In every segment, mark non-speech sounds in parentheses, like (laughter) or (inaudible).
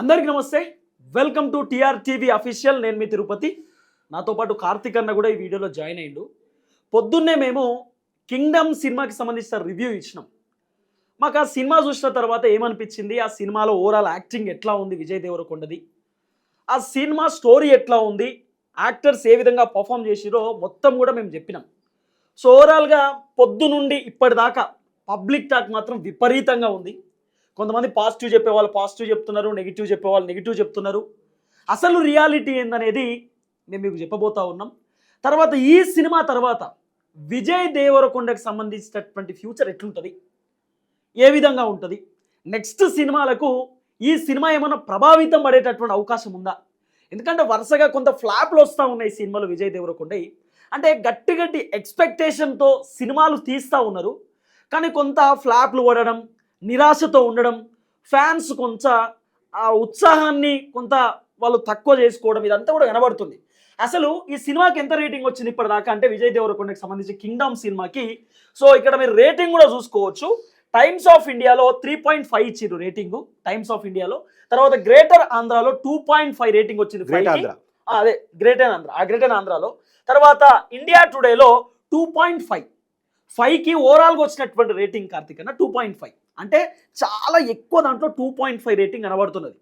అందరికీ నమస్తే. Welcome to T R TV official నేను మీ తిరుపతి. నాతో పాటు కార్తిక్ అన్న కూడా ఈ వీడియోలో జాయిన్ అయ్యిండు. పొద్దున్నే మేము కింగ్డమ్ సినిమాకి సంబంధించిన రివ్యూ ఇచ్చినాం. మాకు ఆ సినిమా చూసిన తర్వాత ఏమనిపించింది? ఆ సినిమాలో ఓవరాల్ యాక్టింగ్ ఎట్లా ఉంది? విజయ్ దేవరకొండది. ఆ సినిమా స్టోరీ ఎట్లా ఉంది? యాక్టర్స్ ఏ విధంగా పర్ఫామ్ చేసిరో మొత్తం కూడా మేము చెప్పినాం. సో ఓవరాల్గా పొద్దు నుండి ఇప్పటిదాకా పబ్లిక్ టాక్ మాత్రం విపరీతంగా ఉంది. కొంతమంది పాజిటివ్ చెప్పే వాళ్ళు పాజిటివ్ చెప్తున్నారు నెగిటివ్ చెప్పే వాళ్ళు నెగిటివ్ చెప్తున్నారు. అసలు రియాలిటీ ఏందనేది మేము మీకు చెప్పబోతా ఉన్నాం. తర్వాత ఈ సినిమా తర్వాత విజయ్ దేవరకొండకు సంబంధించినటువంటి ఫ్యూచర్ ఎట్లుంటుంది? ఏ విధంగా ఉంటుంది? నెక్స్ట్ సినిమాలకు ఈ సినిమా ఏమైనా ప్రభావితం పడేటటువంటి అవకాశం ఉందా? ఎందుకంటే వరుసగా కొంత ఫ్లాప్లు వస్తూ ఉన్నాయి సినిమాలు విజయ్ దేవరకొండయి. అంటే గట్టి గట్టి ఎక్స్పెక్టేషన్తో సినిమాలు తీస్తూ ఉన్నారు. కానీ కొంత ఫ్లాప్లు పడడం నిరాశతో ఉండడం ఫ్యాన్స్ కొంత ఆ ఉత్సాహాన్ని కొంత వాళ్ళు తక్కువ చేసుకోవడం ఇదంతా కూడా కనబడుతుంది అసలు ఈ సినిమాకి ఎంత రేటింగ్ వచ్చింది ఇప్పటిదాకా? అంటే విజయ్ దేవరకొండకి సంబంధించి కింగ్డమ్ సినిమాకి. సో ఇక్కడ మీరు రేటింగ్ కూడా చూసుకోవచ్చు. టైమ్స్ ఆఫ్ ఇండియాలో త్రీ పాయింట్ ఫైవ్ ఇచ్చిర్రు రేటింగ్ టైమ్స్ ఆఫ్ ఇండియాలో. తర్వాత గ్రేటర్ ఆంధ్రాలో టూ పాయింట్ ఫైవ్ రేటింగ్ వచ్చింది గ్రేట్ 5 కి. ఆంధ్ర. ఆ, అదే గ్రేట్ అండ్ ఆంధ్ర ఆ గ్రేట్ అండ్ ఆంధ్రాలో. తర్వాత ఇండియా టుడేలో టూ పాయింట్ ఫైవ్. ఫైవ్కి ఓవరాల్గా వచ్చినటువంటి రేటింగ్ కార్తిక్ అన్న టూ పాయింట్ ఫైవ్. అంటే చాలా ఎక్కువ దాంట్లో టూ పాయింట్ ఫైవ్ రేటింగ్ కనబడుతున్నది.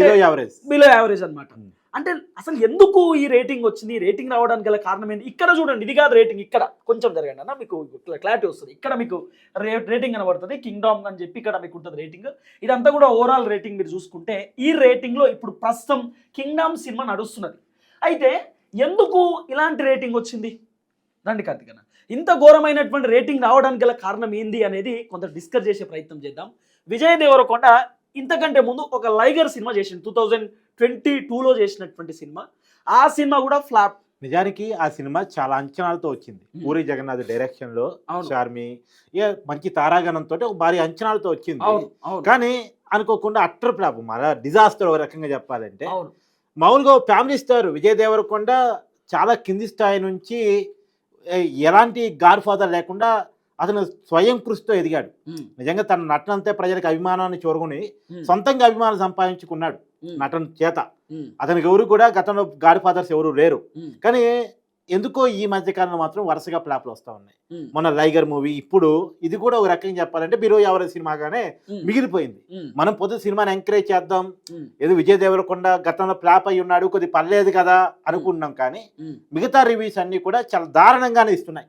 బిలో యావరేజ్ బిలో యావరేజ్ అన్నమాట. Hmm. అంటే అసలు ఎందుకు ఈ రేటింగ్ వచ్చింది? రేటింగ్ రావడానికి గల కారణం ఏంటి ఇక్కడ చూడండి ఇది కాదు రేటింగ్ ఇక్కడ. కొంచెం జరగండి అన్న మీకు క్లారిటీ వస్తుంది. ఇక్కడ మీకు రేటింగ్ కనబడుతుంది కింగ్డమ్ అని చెప్పి ఇక్కడ మీకు ఉంటుంది రేటింగ్ ఇదంతా కూడా ఓవరాల్ రేటింగ్ మీరు చూసుకుంటే ఈ రేటింగ్లో ఇప్పుడు ప్రస్తుతం కింగ్డమ్ సినిమా నడుస్తున్నది. అయితే ఎందుకు ఇలాంటి రేటింగ్ వచ్చింది? రండి కార్తిక్ అన్న. ఇంత ఘోరమైనటువంటి రేటింగ్ రావడానికి గల కారణం ఏంది అనేది కొంత డిస్కస్ చేసే ప్రయత్నం చేద్దాం. విజయ్ దేవరకొండ ఇంతకంటే ముందు ఒక లైగర్ సినిమా చేసింది టూ థౌజండ్ ట్వంటీ టూలో చేసినటువంటి సినిమా. ఆ సినిమా కూడా ఫ్లాప్. నిజానికి ఆ సినిమా చాలా అంచనాలతో వచ్చింది. పూరి జగన్నాథ్ డైరెక్షన్లో చార్మి మంచి తారాగణంతో ఒక భారీ అంచనాలతో వచ్చింది. కానీ అనుకోకుండా అట్టర్ ఫ్లాప్ మళ్ళా డిజాస్టర్ ఒక రకంగా చెప్పాలంటే. మామూలుగా ఫ్యామిలీ స్టార్. విజయ్ దేవరకొండ చాలా కింది స్థాయి నుంచి ఎలాంటి గాడ్ ఫాదర్ లేకుండా అతను స్వయం కృషితో ఎదిగాడు. నిజంగా తన నటనంతే ప్రజలకు అభిమానాన్ని చూరగొని ఉమ్, సొంతంగా అభిమానం సంపాదించుకున్నాడు నటన చేత. అతనికి ఎవరు కూడా గతంలో గాడ్ ఫాదర్స్ ఎవరు లేరు. కానీ ఎందుకో ఈ మధ్యకాలంలో మాత్రం వరుసగా ఫ్లాప్లు వస్తూ ఉన్నాయి. మన లైగర్ మూవీ ఇప్పుడు ఇది కూడా ఒక రకంగా చెప్పాలంటే బిలో ఎవరి సినిమాగానే మిగిలిపోయింది. మనం పొద్దు సినిమాని ఎంకరేజ్ చేద్దాం. ఏదో విజయ్ దేవరకొండ గతంలో ఫ్లాప్ అయి ఉన్నాడు కొద్ది పర్లేదు కదా అనుకున్నాం కానీ మిగతా రివ్యూస్ అన్ని కూడా చాలా దారుణంగానే ఇస్తున్నాయి.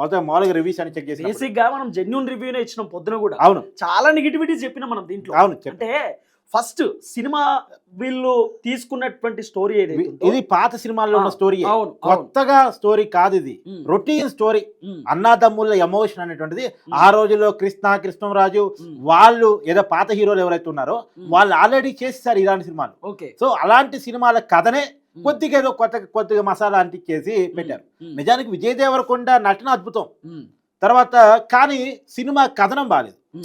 మొదట మామూలుగా రివ్యూస్ అని చెక్ చేసి బేసిక్గా మనం జెన్యున్ రివ్యూనే ఇచ్చినాం పొద్దున కూడా. అవును. చాలా నెగిటివిటీస్ చెప్పినాం మనం దీంట్లో. అవును అంటే ఫస్ట్ సినిమా వీళ్ళు తీసుకున్నటువంటి స్టోరీ ఏదైతే ఉందో- ఇది పాత సినిమాల్లో ఉన్న స్టోరీ. కొత్తగా స్టోరీ కాదు ఇది. Routine story. అన్నాదమ్ముల ఎమోషన్ అనేటువంటిది. ఆ రోజుల్లో కృష్ణ కృష్ణరాజు వాళ్ళు ఏదో పాత హీరోలు ఎవరైతే ఉన్నారో వాళ్ళు ఆల్రెడీ చేస్తారు ఇలాంటి సినిమాలు. ఓకే. సో అలాంటి సినిమాల కథనే కొద్దిగా ఏదో కొత్త కొద్దిగా మసాలా అంటించేసి పెట్టారు. నిజానికి విజయ్ దేవరకొండ నటన అద్భుతం. తర్వాత కానీ సినిమా కథనం బాగాలేదు.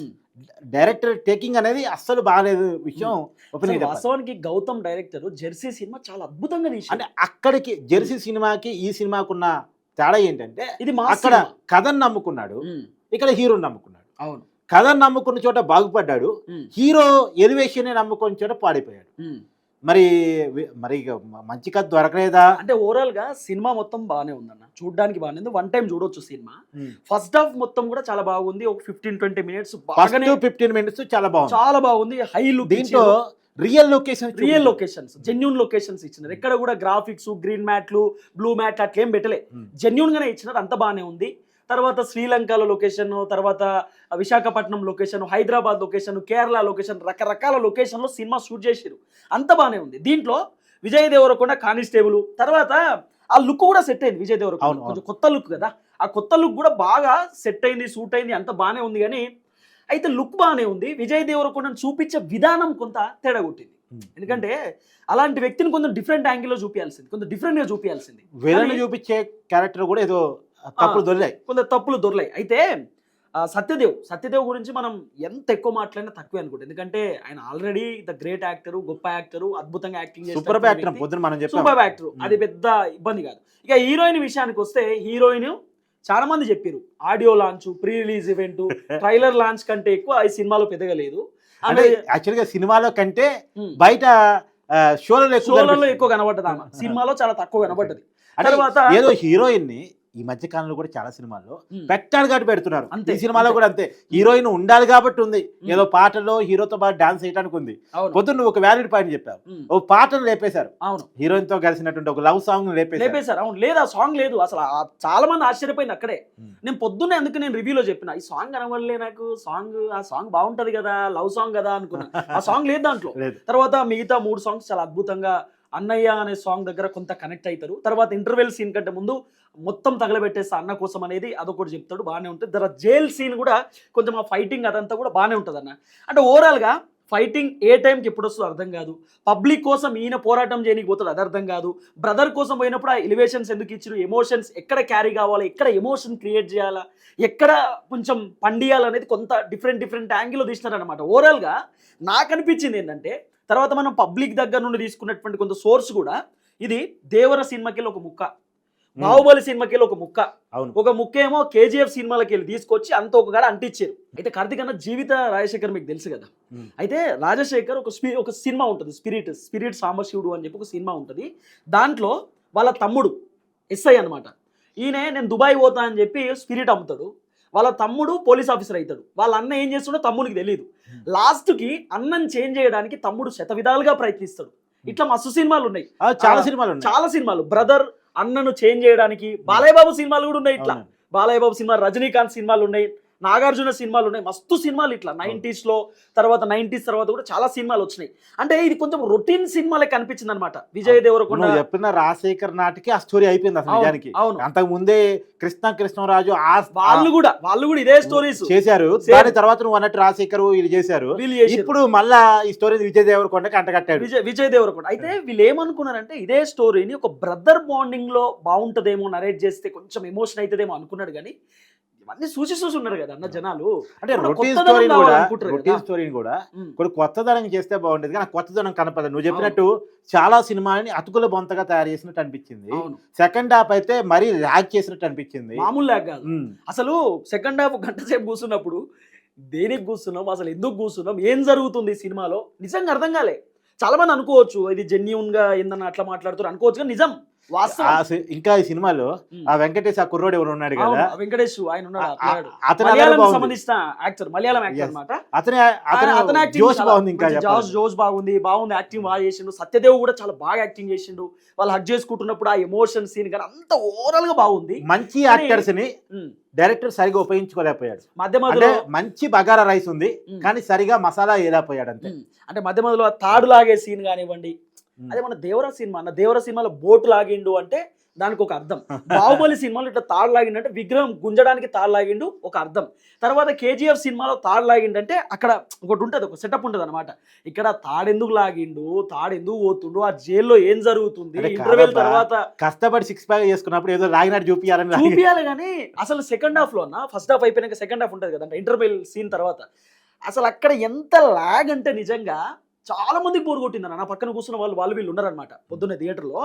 డైరెక్టర్ టేకింగ్ అనేది అస్సలు బాగాలేదు విషయం ఒపీనియన్. వాస్తవానికి గౌతమ్ డైరెక్టర్ జెర్సీ సినిమా చాలా అద్భుతంగా తీసింది అంటే అక్కడికి జెర్సీ సినిమాకి ఈ సినిమాకున్న తేడా ఏంటంటే ఇది మా అక్కడ కథను నమ్ముకున్నాడు ఇక్కడ హీరోని నమ్ముకున్నాడు. అవును. కథను నమ్ముకున్న చోట బాగుపడ్డాడు హీరో ఎలివేషన్ నమ్ముకున్న చోట పాడిపోయాడు. మరి మరి మంచి కథ దొరకలేదా అంటే ఓవరాల్గా సినిమా మొత్తం బాగానే ఉందన్న. చూడడానికి బాగానే ఉంది. వన్ టైం చూడొచ్చు సినిమా. ఫస్ట్ హాఫ్ మొత్తం కూడా చాలా బాగుంది. ఒక ఫిఫ్టీన్ ట్వంటీ మినిట్స్ బాగానే ఫిఫ్టీన్ మినిట్స్ చాలా బాగుంది. చాలా బాగుంది. హై లుక్ దీంట్లో real location real locations genuine locations ఇచ్చినారు. ఎక్కడ కూడా గ్రాఫిక్స్ గ్రీన్ మ్యాట్లు బ్లూ మ్యాట్ అట్లా ఏం పెట్టలే. జెన్యున్ గానే ఇచ్చినారు. అంత బాగానే ఉంది. తర్వాత శ్రీలంకలో లొకేషన్ తర్వాత Visakhapatnam location Hyderabad location Kerala location రకరకాల లొకేషన్లో సినిమా షూట్ చేసారు అంత బాగానే ఉంది. దీంట్లో విజయ్ దేవరకొండ కానిస్టేబుల్ తర్వాత ఆ లుక్ కూడా సెట్ అయింది విజయ్ దేవరకొండ. కొంచెం కొత్త లుక్ కదా. ఆ కొత్త లుక్ కూడా బాగా సెట్ అయింది సూట్ అయింది అంత బాగానే ఉంది కానీ అయితే లుక్ బాగానే ఉంది. విజయ్ దేవరకొండను చూపించే విధానం కొంత తేడా కొట్టింది. ఎందుకంటే అలాంటి వ్యక్తిని కొంచెం డిఫరెంట్ యాంగిల్లో చూపించాల్సింది కొంచెం డిఫరెంట్గా చూపించాల్సింది కానీ- చూపించే క్యారెక్టర్ కూడా ఏదో తప్పులు దొరికాయి కొంత తప్పులు దొరలాయి. అయితే సత్యదేవ్ సత్యదేవ్ గురించి మనం ఎంత ఎక్కువ మాట్లాడినా తక్కువే అనుకుంటా. ఎందుకంటే ఆయన ఆల్రెడీ ద గ్రేట్ యాక్టర్ గొప్ప యాక్టర్ అద్భుతంగా యాక్టింగ్ సూపర్ యాక్టర్ పొద్దున మనం సూపర్ యాక్టర్ అది పెద్ద ఇబ్బంది కాదు. ఇక హీరోయిన్ విషయానికి వస్తే హీరోయిన్ చాలా మంది చెప్పారు audio launch pre release event trailer launch కంటే ఎక్కువ ఈ సినిమాలో పెద్దగా లేదు. అంటే యాక్చువల్గా సినిమాలో కంటే ఉమ్, బయట షోలలో ఎక్కువ కనబడ్డది ఆమె. సినిమాలో చాలా తక్కువ కనబడ్డది. తర్వాత ఏదో హీరోయిన్ని ఈ మధ్య కాలంలో కూడా చాలా సినిమాల్లో పెట్టాలి కాబట్టి పెడుతున్నారు. అంతే, ఈ సినిమాలో. కూడా అంతే. హీరోయిన్ ఉండాలి కాబట్టి ఉంది. ఏదో పాటలో హీరోతో పాటు డాన్స్ చేయడానికి ఉంది. పొద్దున్న నువ్వు ఒక వ్యాలిడ్ పాయింట్ చెప్పావు. ఓ పాటను లేపేశారు. అవును. హీరోయిన్తో కలిసినటువంటి ఒక లవ్ సాంగ్ లేపేశారు. అవును లేదు ఆ సాంగ్ లేదు. అసలు చాలా మంది ఆశ్చర్యపోయింది అక్కడే. నేను పొద్దున్నే ఎందుకు నేను రివ్యూలో చెప్పిన ఈ సాంగ్ కనబడలే నాకు. సాంగ్ ఆ సాంగ్ బాగుంటది కదా. లవ్ సాంగ్ కదా అనుకున్నా. ఆ సాంగ్ లేదు దాంట్లో. (laughs) తర్వాత మిగతా మూడు సాంగ్స్ చాలా అద్భుతంగా అన్నయ్య అనే సాంగ్ దగ్గర కొంత కనెక్ట్ అవుతారు తర్వాత ఇంటర్వెల్ సీన్ కంటే ముందు మొత్తం తగలబెట్టేస్తా అన్న కోసం అనేది అదొకటి చెప్తాడు. బాగానే ఉంటుంది. తర్వాత జైల్ సీన్ కూడా కొంచెం ఆ ఫైటింగ్ అదంతా కూడా బాగానే ఉంటుంది అన్న అంటే ఓవరాల్గా ఫైటింగ్ ఏ టైంకి ఎప్పుడు వస్తుందో అర్థం కాదు. పబ్లిక్ కోసం ఈయన పోరాటం చేయడానికి పోతాడు. అది అర్థం కాదు. బ్రదర్ కోసం పోయినప్పుడు ఆ ఎలివేషన్స్ ఎందుకు ఇచ్చారు? ఎమోషన్స్ ఎక్కడ క్యారీ కావాలా? ఎక్కడ ఎమోషన్ క్రియేట్ చేయాలా? ఎక్కడ కొంచెం పండియాలనేది కొంత డిఫరెంట్ డిఫరెంట్ యాంగిల్లో తీసినారనమాట ఓవరాల్గా నాకు అనిపించింది ఏంటంటే తర్వాత మనం పబ్లిక్ దగ్గర నుండి తీసుకున్నటువంటి కొంత సోర్స్ కూడా ఇది దేవర సినిమాకి వెళ్ళి ఒక ముక్క బాహుబలి సినిమాకి ఒక ముక్క. అవును. ఒక ముక్క ఏమో కేజీఎఫ్ సినిమాలకి వెళ్ళి తీసుకొచ్చి అంత ఒక కాడ అంటించారు. అయితే కార్తీక్ అన్న జీవిత రాజశేఖర్ మీకు తెలుసు కదా. అయితే రాజశేఖర్ ఒక స్పి ఒక సినిమా ఉంటుంది స్పిరిట్ స్పిరిట్ సాంబశివుడు అని చెప్పి ఒక సినిమా ఉంటుంది. దాంట్లో వాళ్ళ తమ్ముడు ఎస్ఐ అన్నమాట. ఈయన నేను దుబాయ్ పోతా అని చెప్పి స్పిరిట్ అమ్ముతాడు. వాళ్ళ తమ్ముడు పోలీస్ ఆఫీసర్ అవుతాడు వాళ్ళ అన్న ఏం చేస్తుండో తమ్ముడికి తెలియదు లాస్ట్కి అన్నం చేంజ్ చేయడానికి తమ్ముడు శత విధాలుగా ప్రయత్నిస్తాడు ఇట్లా మస్తు సినిమాలు ఉన్నాయి చాలా సినిమాలు చాలా సినిమాలు. బ్రదర్ అన్నను చేంజ్ చేయడానికి బాలయ్య బాబు సినిమాలు కూడా ఉన్నాయి ఇట్లా. బాలయ్య బాబు సినిమా రజనీకాంత్ సినిమాలు ఉన్నాయి. నాగార్జున సినిమాలు ఉన్నాయి. మస్తు సినిమాలు ఇట్లా 90s లో తర్వాత నైన్టీస్ తర్వాత కూడా చాలా సినిమాలు వచ్చినాయి. అంటే ఇది కొంచెం రొటీన్ సినిమాలే కనిపించింది అనమాట విజయ్ దేవరకొండ చెప్పిన రాజశేఖర్ నాటికి ఆ స్టోరీ అయిపోయింది అసలు అవును, నిజానికి. అవును. అంతకు ముందే కృష్ణ కృష్ణరాజు వాళ్ళు కూడా వాళ్ళు కూడా ఇదే స్టోరీస్ చేశారు. దాని తర్వాత నువ్వు అన్నట్టు రాజశేఖర్ వీళ్ళు చేశారు. ఇప్పుడు మళ్ళా ఈ స్టోరీ విజయ్ దేవరకొండకి అంటగట్టాడు. విజయ్ విజయ్ దేవరకొండ. అయితే వీళ్ళు ఏమనుకున్నారంటే ఇదే స్టోరీని ఒక బ్రదర్ బాండింగ్లో బాగుంటదేమో నరేట్ చేస్తే కొంచెం ఎమోషన్ అవుతుందేమో అనుకున్నాడు కానీ చూసి ఉన్నారు కదా అన్న జనాలు. అంటే రొటీన్ స్టోరీని కూడా రొటీన్. స్టోరీని కూడా ఉమ్, ఇప్పుడు కొత్తదనం చేస్తే బాగుండేది కానీ కొత్తదనం కనపడదు. నువ్వు చెప్పినట్టు చాలా సినిమాని అతుకుల బొంతగా తయారు చేసినట్టు అనిపించింది. సెకండ్ హాఫ్ అయితే మరీ ల్యాగ్ చేసినట్టు అనిపించింది. మామూలు లాగ్ కాదు. ఉమ్. అసలు సెకండ్ హాఫ్ గంట సేపు కూర్చున్నప్పుడు దేనికి కూర్చున్నాం అసలు ఎందుకు కూర్చున్నాం ఏం జరుగుతుంది ఈ సినిమాలో నిజంగా అర్థం కాలే. చాలా మంది అనుకోవచ్చు ఇది జెన్యున్గా ఏందన్న అట్లా మాట్లాడుతారు అనుకోవచ్చు కానీ నిజం ఇంకా ఈ సినిమాలో. ఆ వెంకటేష్ ఆ కుర్రోడు ఎవరు ఉన్నాడు కదా వెంకటేష్ ఆయన ఉన్నాడు అతని. సంబంధించిన యాక్టర్ మలయాళం యాక్టర్. అన్నమాట అతని అతని జోష్ బాగుంది ఇంకా. జోష్ జోష్ బాగుంది బాగుంది యాక్టింగ్ బాగా చేసిండు సత్యదేవ్ కూడా చాలా బాగా యాక్టింగ్ చేసిండు వాళ్ళు హక్ చేసుకుంటున్నప్పుడు ఆ ఎమోషన్ సీన్ కానీ అంత ఓవరాల్గా బాగుంది మంచి యాక్టర్స్ని. డైరెక్టర్ సరిగా ఉపయోగించుకోలేకపోయాడు మధ్య మధ్యలో మంచి బగారా రైస్ ఉంది. కానీ సరిగా మసాలా వేయలేకపోయాడు అంతే. అంటే మధ్య మధ్యలో తాడు లాగే సీన్ కానివ్వండి. అదే మన దేవర సినిమా అన్న దేవర సినిమాలో బోట్ లాగిండు అంటే దానికి ఒక అర్థం. బాహుబలి సినిమాలో ఇట్లా తాడు లాగిండు అంటే విగ్రహం గుంజడానికి తాడు లాగిండు ఒక అర్థం. తర్వాత కేజీఎఫ్ సినిమాలో తాడు లాగిండు అంటే అక్కడ ఒకటి ఉంటుంది ఒక సెటప్ ఉంటుంది అనమాట ఇక్కడ తాడెందుకు లాగిండు తాడెందుకు పోతుండు ఆ జైల్లో ఏం జరుగుతుంది ఇంటర్వెల్. తర్వాత కష్టపడి సిక్స్ ప్యాక్ చేసుకున్నప్పుడు ఏదో లాగినట్టు చూపించాలని చూపియాలి కానీ అసలు సెకండ్ హాఫ్లో అన్న ఫస్ట్ హాఫ్ అయిపోయినాక సెకండ్ హాఫ్ ఉంటుంది కదా ఇంటర్వెల్ సీన్ తర్వాత. అసలు అక్కడ ఎంత లాగ్ అంటే నిజంగా చాలా మందికి బోర్ కొట్టింది అన్న నా పక్కన కూర్చున్న వాళ్ళు వాళ్ళు వీళ్ళు ఉన్నారనమాట పొద్దున్న థియేటర్లో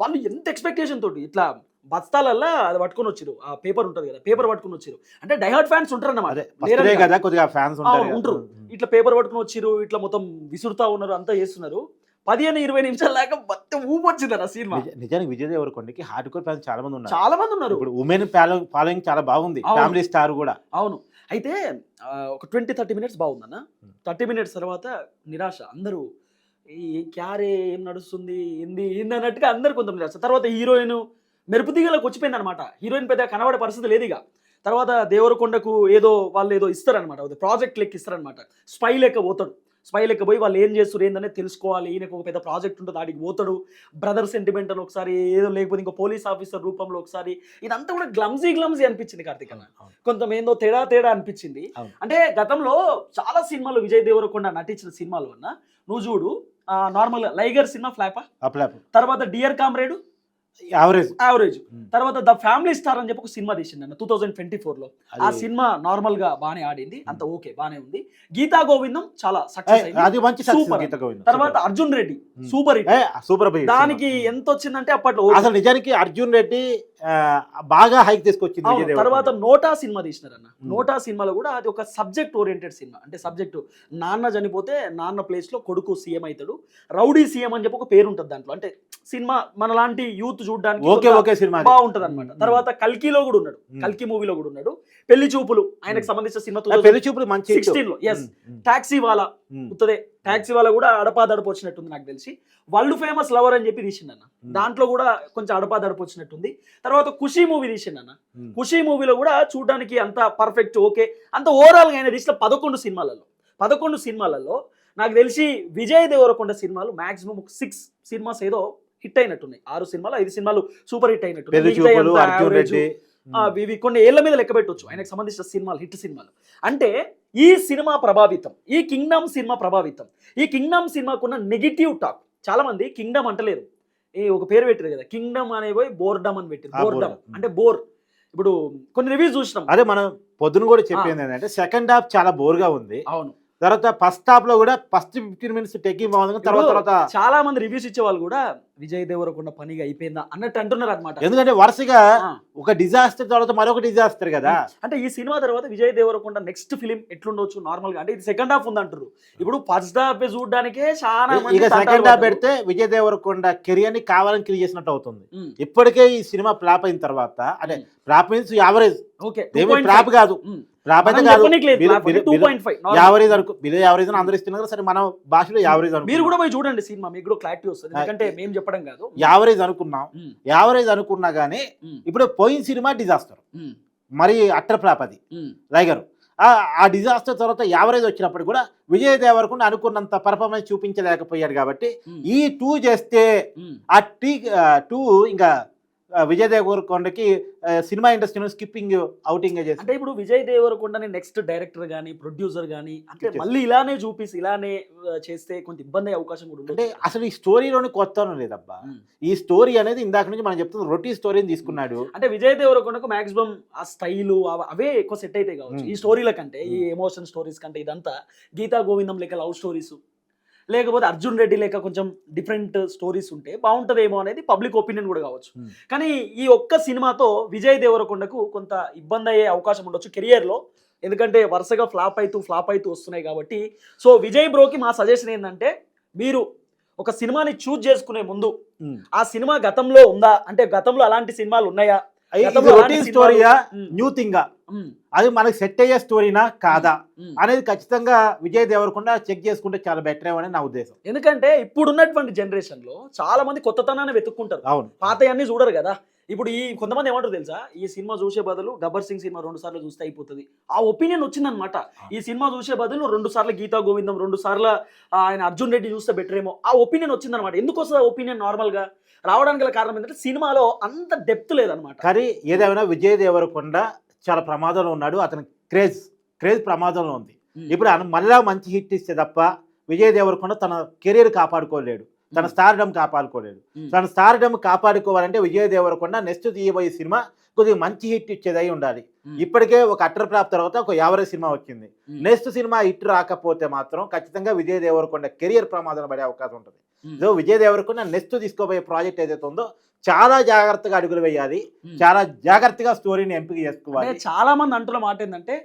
వాళ్ళు ఎంత ఎక్స్పెక్టేషన్ తోటి? ఇట్లా బస్తాలల్లా అది పట్టుకొని వచ్చిరు ఆ పేపర్ ఉంటుంది కదా పేపర్ పట్టుకొని వచ్చిరు అంటే డైహార్డ్ ఫ్యాన్స్ ఉంటారు అన్నమాట కదా. కొద్దిగా ఫ్యాన్స్ ఉంటారు. ఇట్లా పేపర్ పట్టుకొని వచ్చిరు ఇట్లా మొత్తం విసురుతా ఉన్నారు అంతా చేస్తున్నారు. పదిహేను ఇరవై నిమిషాలు దాకా మొత్తం ఊపు వచ్చింది అన్న సినిమా. నిజ- నిజానికి విజయ్ దేవరకొండకి హార్డ్ కోర్ ఫ్యాన్స్ చాలా మంది ఉన్నారు. చాలా మంది ఉన్నారు. ఇప్పుడు ఉమెన్ ఫాలోయింగ్ చాలా బాగుంది. ఫ్యామిలీ స్టార్ కూడా. అవును. అయితే ఆ, ఒక ట్వంటీ థర్టీ మినిట్స్ బాగుందన్న. థర్టీ మినిట్స్ తర్వాత నిరాశ. అందరూ ఈ క్యారే ఏం నడుస్తుంది? ఏంది? ఏంది? అన్నట్టుగా అందరు కొంత నిరాశ తర్వాత హీరోయిన్ మెరుపు దిగలకు వచ్చిపోయింది అనమాట హీరోయిన్ పెద్ద కనబడే పరిస్థితి లేదు ఇక. తర్వాత దేవరకొండకు ఏదో వాళ్ళు ఏదో ఇస్తారనమాట. ప్రాజెక్ట్ లెక్క ఇస్తారనమాట. స్పై లెక్క పోతాడు. స్పై లెక్క పోయి వాళ్ళు ఏం చేస్తారు ఏందనేది తెలుసుకోవాలి. ఈయనకు ఒక పెద్ద ప్రాజెక్ట్ ఉంటుంది. ఆడికి పోతాడు. బ్రదర్ సెంటిమెంట్ అని ఒకసారి ఏదో లేకపోతే ఇంకో పోలీస్ ఆఫీసర్ రూపంలో ఒకసారి ఇదంతా కూడా గ్లమ్జీ గ్లమ్జీ అనిపించింది కార్తీక్ అన్న. కొంత ఏందో తేడా తేడా అనిపించింది. అంటే గతంలో చాలా సినిమాలు విజయ్ దేవరకొండ నటించిన సినిమాలు అన్న. నువ్వు చూడు. నార్మల్ లైగర్ సినిమా ఫ్లాపా? అప్లాప్ తర్వాత dear comrade? Average average Hmm. తర్వాత ద ఫ్యామిలీ స్టార్ అని చెప్పి ఒక సినిమా తీసిండు అన్న టూ థౌజండ్ ట్వంటీ ఫోర్లో ఆ సినిమా నార్మల్గా బానే ఆడింది. అంత ఓకే బానే ఉంది. గీతా గోవిందం చాలా సక్సెస్ అది మంచి గోవిందం. తర్వాత Arjun Reddy. Hmm. Super hit ఏ, సూపర్ దానికి. ఎంత వచ్చిందంటే అప్పట్లో అసలు నిజానికి అర్జున్ రెడ్డి బాగా హైక్ తీసుకొచ్చింది. తర్వాత నోటా సినిమా తీసినారన్న. నోటా సినిమాలో కూడా అది ఒక సబ్జెక్ట్ ఓరియంటెడ్ సినిమా అంటే సబ్జెక్టు నాన్న చనిపోతే నాన్న ప్లేస్లో కొడుకు సీఎం అవుతాడు రౌడీ సీఎం అని చెప్పి ఒక పేరు ఉంటుంది దాంట్లో అంటే సినిమా మనలాంటి యూత్ చూడడానికి ఓకే ఓకే సినిమా. బాగుంటది అనమాట. తర్వాత కల్కిలో కూడా ఉన్నాడు. కల్కి మూవీలో కూడా ఉన్నాడు పెళ్ళి చూపులు ఆయనకు. సంబంధించిన సినిమా పెళ్ళి చూపులు మంచి. సిక్స్టీన్లో ఎస్ టాక్సీ వాలా ఉత్తదే టాక్సీ వాళ్ళ కూడా అడపాదడపు వచ్చినట్టుంది నాకు తెలిసి. వాళ్ళు ఫేమస్ లవర్ అని చెప్పి తీసిండన్న. ఉమ్, దాంట్లో కూడా కొంచెం అడపాదడపు వచ్చినట్టుంది. తర్వాత ఖుషి మూవీ తీసిండన్న. ఉమ్. ఖుషి మూవీలో కూడా చూడడానికి అంత పర్ఫెక్ట్ ఓకే అంత ఓవరాల్గా ఆయన తీసిన పదకొండు సినిమాలలో. పదకొండు సినిమాలలో నాకు తెలిసి విజయ్ దేవరకొండ సినిమాలు మాక్సిమం ఒక సిక్స్ సినిమాస్ ఏదో హిట్ అయినట్టున్నాయి. ఆరు సినిమాలు ఐదు సినిమాలు సూపర్ హిట్ అయినట్టు పెళ్ళి చూపులు అర్జున్ రెడ్డి. ఆ, ఇవి కొన్ని ఏళ్ళ మీద లెక్క పెట్టవచ్చు ఆయనకు సంబంధించిన సినిమాలు హిట్ సినిమాలు. అంటే ఈ సినిమా ప్రభావితం ఈ కింగ్డమ్ సినిమా ప్రభావితం. ఈ కింగ్డమ్ సినిమాకున్న నెగిటివ్ టాక్ చాలా మంది కింగ్డమ్ అంటలేరు. ఈ ఒక పేరు పెట్టారు కదా కింగ్డమ్ అనే పోయి బోర్డమ్ అని పెట్టారు. ఆ, బోర్డమ్. అంటే బోర్. ఇప్పుడు కొన్ని రివ్యూస్ చూసినాం. అదే మనం పొద్దున కూడా చెప్పింది ఏంటంటే సెకండ్ హాఫ్ చాలా బోర్గా ఉంది. అవును. తర్వాత ఫస్ట్ హాఫ్లో కూడా ఫస్ట్ ఫిఫ్టీన్ మినిట్స్ టెకింగ్ బాగుంది. తర్వాత తర్వాత చాలా మంది రివ్యూస్ ఇచ్చే వాళ్ళు కూడా విజయ్ దేవరకొండ పనిగా అయిపోయిందా అన్నట్టు అంటున్నారు అనమాట ఎందుకంటే వరుసగా ఒక డిజాస్టర్ తర్వాత మరొక డిజాస్టర్ కదా. అంటే ఈ సినిమా తర్వాత విజయ్ దేవరకొండ నెక్స్ట్ ఫిలిం ఎట్లుండొచ్చు నార్మల్గా? అంటే ఇది సెకండ్ హాఫ్ ఉంది అంటారు ఇప్పుడు ఫస్ట్ హాఫ్ చూడడానికే చాలా ఇక సెకండ్ హాఫ్. పెడితే విజయ్ దేవరకొండ కెరియర్ని కావాలని క్రియేట్ చేసినట్టు అవుతుంది. ఇప్పటికే ఈ సినిమా ఫ్లాప్ అయిన తర్వాత అంటే. ఫ్లాప్ మీన్స్ యావరేజ్ ఫ్లాప్ కాదు. ఫ్లాప్ అయితే కాదు. యావరేజ్ అనుకో బిలో యావరేజ్ అని అందరూ ఇస్తున్నారు సరే మన భాషలో యావరేజ్ మీరు కూడా పోయి చూడండి సినిమా మీకు కూడా క్లారిటీ వస్తుంది. ఎందుకంటే మేము చెప్పడం కాదు. యావరేజ్ అనుకున్నాం యావరేజ్ అనుకున్నా గానీ ఇప్పుడు పోయిన సినిమా డిజాస్టర్. మరి అట్టర్ ఫ్లాప్ అది. లైగర్ ఆ ఆ డిజాస్టర్ తర్వాత యావరేజ్ వచ్చినప్పుడు కూడా విజయ్ దేవరకొండ అనుకున్నంత పర్ఫార్మెన్స్ చూపించలేకపోయాడు కాబట్టి ఈ టూ చేస్తే. ఆ టీ టూ ఇంకా విజయ్ దేవరకొండకి సినిమా ఇండస్ట్రీ స్కిప్పింగ్ అవుటింగ్ చేసి అంటే ఇప్పుడు విజయ్ దేవరకొండని నెక్స్ట్ డైరెక్టర్ గానీ ప్రొడ్యూసర్ గానీ అంటే. మళ్ళీ ఇలానే చూపిసి ఇలానే చేస్తే కొంత ఇబ్బంది అయ్యే అవకాశం కూడా అంటే అసలు ఈ స్టోరీలోని కొత్త లేదబ్బా. ఈ స్టోరీ అనేది ఇందాక నుంచి మనం చెప్తుంది రొటీ స్టోరీని తీసుకున్నాడు. అంటే విజయ్ దేవరకొండకు మాక్సిమం ఆ స్టైలు అవే ఎక్కువ సెట్ అయితే కావచ్చు. Hmm. ఈ స్టోరీల కంటే ఈ ఎమోషన్ స్టోరీస్ కంటే ఇదంతా గీతా గోవిందం లెక్క లవ్ స్టోరీస్ లేకపోతే అర్జున్ రెడ్డి లెక్క కొంచెం డిఫరెంట్ స్టోరీస్ ఉంటే బాగుంటుందేమో అనేది పబ్లిక్ ఒపీనియన్ కూడా కావచ్చు. Hmm. కానీ ఈ ఒక్క సినిమాతో విజయ్ దేవరకొండకు కొంత ఇబ్బంది అయ్యే అవకాశం ఉండొచ్చు కెరియర్లో. ఎందుకంటే వరుసగా ఫ్లాప్ అవుతూ ఫ్లాప్ అవుతూ వస్తున్నాయి కాబట్టి. సో విజయ్ బ్రోకి మా సజెషన్ ఏంటంటే మీరు ఒక సినిమాని చూజ్ చేసుకునే ముందు ఉమ్. ఆ సినిమా గతంలో ఉందా? అంటే గతంలో అలాంటి సినిమాలు ఉన్నాయా? రొటీన్ స్టోరీయా న్యూ థింగా అది మనకి సెట్ అయ్యే స్టోరీనా కాదా. అనేది ఖచ్చితంగా విజయ్ దేవరకొండ చెక్ చేసుకుంటే చాలా బెటర్ ఏమని నా ఉద్దేశం. ఎందుకంటే ఇప్పుడు ఉన్నటువంటి జనరేషన్లో చాలా మంది కొత్తతనాన్ని వెతుక్కుంటారు. అవును. పాతయన్ని చూడరు కదా? ఇప్పుడు ఈ కొంతమంది ఏమంటారు తెలుసా? ఈ సినిమా చూసే బదులు గబ్బర్ సింగ్ సినిమా రెండు సార్లు చూస్తే అయిపోతుంది. ఆ ఒపీనియన్ వచ్చిందనమాట ఈ సినిమా చూసే బదులు రెండు సార్లు గీతా గోవిందం రెండు సార్లు ఆయన అర్జున్ రెడ్డి చూస్తే బెటర్ ఏమో. ఆ ఒపీనియన్ వచ్చిందనమాట ఎందుకు వస్తుంది ఆ ఒపీనియన్ నార్మల్గా? రావడానికి గల కారణం ఏంటంటే సినిమాలో అంత డెప్త్ లేదనమాట కానీ ఏదేమైనా విజయ్ దేవరకొండ చాలా ప్రమాదంలో ఉన్నాడు. అతని క్రేజ్ క్రేజ్ ప్రమాదంలో ఉంది. ఇప్పుడు మళ్ళా మంచి హిట్ ఇస్తే తప్ప విజయ్ దేవరకొండ తన కెరీర్ కాపాడుకోలేడు. తన స్టార్డమ్ కాపాడుకోలేడు. తన స్టార్డమ్ కాపాడుకోవాలంటే విజయ్ దేవరకొండ నెక్స్ట్ తీయబోయే సినిమా కొద్దిగా మంచి హిట్ ఇచ్చేదై ఉండాలి ఉమ్. ఇప్పటికే ఒక అటర్ ఫ్లాప్ తర్వాత ఒక యావరేజ్ సినిమా వచ్చింది. నెక్స్ట్ సినిమా హిట్ రాకపోతే మాత్రం ఖచ్చితంగా విజయ్ దేవరకొండ కెరియర్ ప్రమాదం పడే అవకాశం ఉంటుంది. సో విజయ్ దేవరకొండ నెక్స్ట్ తీసుకోబోయే ప్రాజెక్ట్ ఏదైతే ఉందో చాలా జాగ్రత్తగా అడుగులు వేయాలి. చాలా జాగ్రత్తగా స్టోరీని ఎంపిక చేసుకోవాలి చాలా మంది అంటున్న మాట ఏంటంటే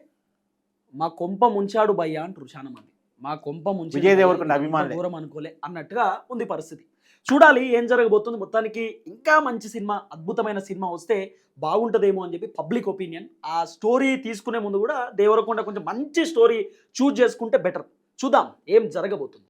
మా కొంప ముంచాడు భయ్య అంటారు చాలా మంది మా కొంప ముంచి విజయ్ దేవరకొండ అభిమానులే. దూరం అనుకోలే అన్నట్టుగా ఉంది పరిస్థితి చూడాలి ఏం జరగబోతుంది. మొత్తానికి ఇంకా మంచి సినిమా అద్భుతమైన సినిమా వస్తే బాగుంటుందేమో అని చెప్పి పబ్లిక్ ఒపీనియన్. ఆ స్టోరీ తీసుకునే ముందు కూడా దేవరకొండ కొంచెం మంచి స్టోరీ చూజ్ చేసుకుంటే బెటర్. చూద్దాం ఏం జరగబోతుంది.